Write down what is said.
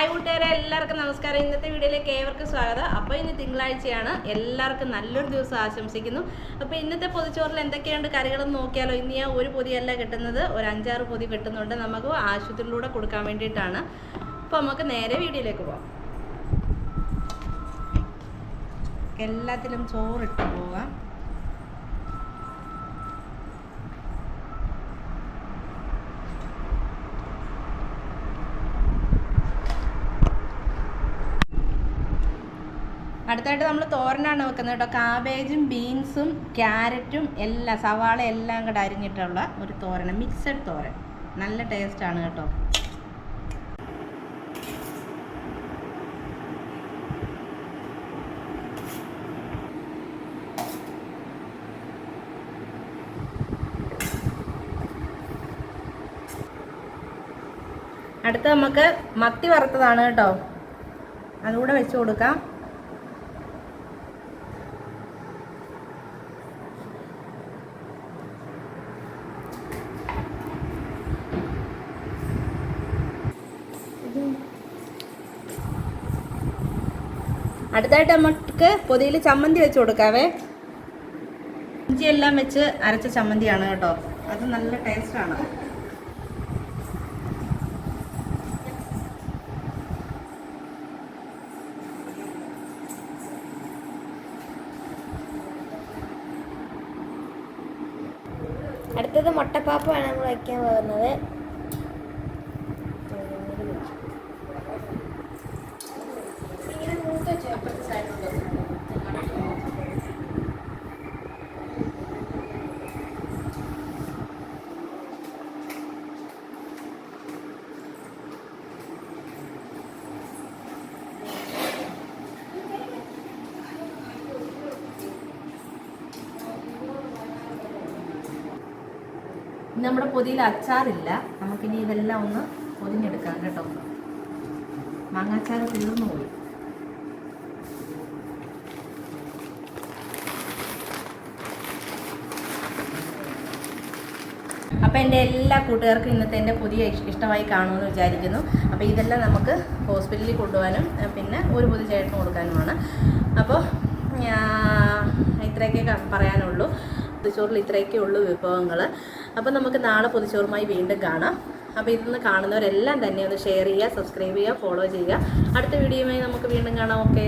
Hi കൂട്ടുകാരെ എല്ലാവർക്കും നമസ്കാരം. ഇന്നത്തെ വീഡിയോയിലേക്ക് ഏവർക്കും സ്വാഗതം. അപ്പോൾ ഇന്ന് തിങ്കളാഴ്ചയാണ്. എല്ലാവർക്കും നല്ലൊരു ദിവസം ആശംസിക്കുന്നു. അപ്പോൾ ഇന്നത്തെ പൊതിച്ചോറിൽ എന്തൊക്കെയുണ്ട് കറികളെന്ന് നോക്കിയാലോ ഇന്ന് ഞാൻ ഒരു പൊതിയല്ല കിട്ടുന്നത്. ഒരു അഞ്ചാറ് പൊതി കിട്ടുന്നുണ്ട്. നമുക്ക് ആശുപത്രിയിലൂടെ കൊടുക്കാൻ വേണ്ടിയിട്ടാണ്. അപ്പോൾ നമുക്ക് നേരെ വീഡിയോയിലേക്ക് പോകാം എല്ലാത്തിലും ചോറിട്ട് പോവാം. അടുത്തായിട്ട് നമ്മൾ തോരനാണ് വെക്കുന്നത് കേട്ടോ. കാബേജും ബീൻസും ക്യാരറ്റും എല്ലാം സവാള എല്ലാം കൂടെ അരിഞ്ഞിട്ടുള്ള ഒരു തോരൻ മിക്സഡ് തോരൻ. നല്ല ടേസ്റ്റാണ് കേട്ടോ. അടുത്ത നമുക്ക് മത്തി വറുത്തതാണ് കേട്ടോ. അതുകൂടെ വെച്ച് കൊടുക്കാം. അടുത്തായിട്ട് നമുക്ക് പൊതിയിൽ ചമ്മന്തി വെച്ച് കൊടുക്കാവേ. ഇഞ്ചി എല്ലാം വെച്ച് അരച്ച ചമ്മന്തിയാണ് കേട്ടോ. അത് നല്ല ടേസ്റ്റാണ് അടുത്തത് മുട്ടപ്പാപ്പമാണ് നമ്മൾ വയ്ക്കാൻ പോകുന്നത്. നമ്മുടെ പൊതിയിൽ അച്ചാറില്ല. നമുക്കിനി ഇതെല്ലാം ഒന്ന് പൊതിഞ്ഞെടുക്കാം കേട്ടോ. മാങ്ങാച്ചാറ് തീർന്നു പോയി. അപ്പോൾ എന്റെ എല്ലാ കൂട്ടുകാർക്കും ഇന്നത്തെ എന്റെ പുതിയ ഇഷ്- ഇഷ്ടമായി കാണുമെന്ന് വിചാരിക്കുന്നു. അപ്പോൾ ഇതെല്ലാം നമുക്ക് ഹോസ്പിറ്റലിൽ കൊണ്ടുപോകാനും പിന്നെ ഒരു പൊതി ചേട്ടന് കൊടുക്കാനുമാണ്. അപ്പോൾ ഇത്രയൊക്കെ പറയാനുള്ളൂ. പൊതിച്ചോറിൽ ഇത്രയൊക്കെ ഉള്ളൂ വിഭവങ്ങൾ അപ്പോൾ നമുക്ക് നാളെ പൊതിച്ചോറുമായി വീണ്ടും കാണാം. അപ്പോൾ ഇതൊന്ന് കാണുന്നവരെല്ലാം തന്നെ ഒന്ന് ഷെയർ ചെയ്യുക സബ്സ്ക്രൈബ് ചെയ്യുക ഫോളോ ചെയ്യുക. അടുത്ത വീഡിയോയുമായി നമുക്ക് വീണ്ടും കാണാം. ഓക്കെ.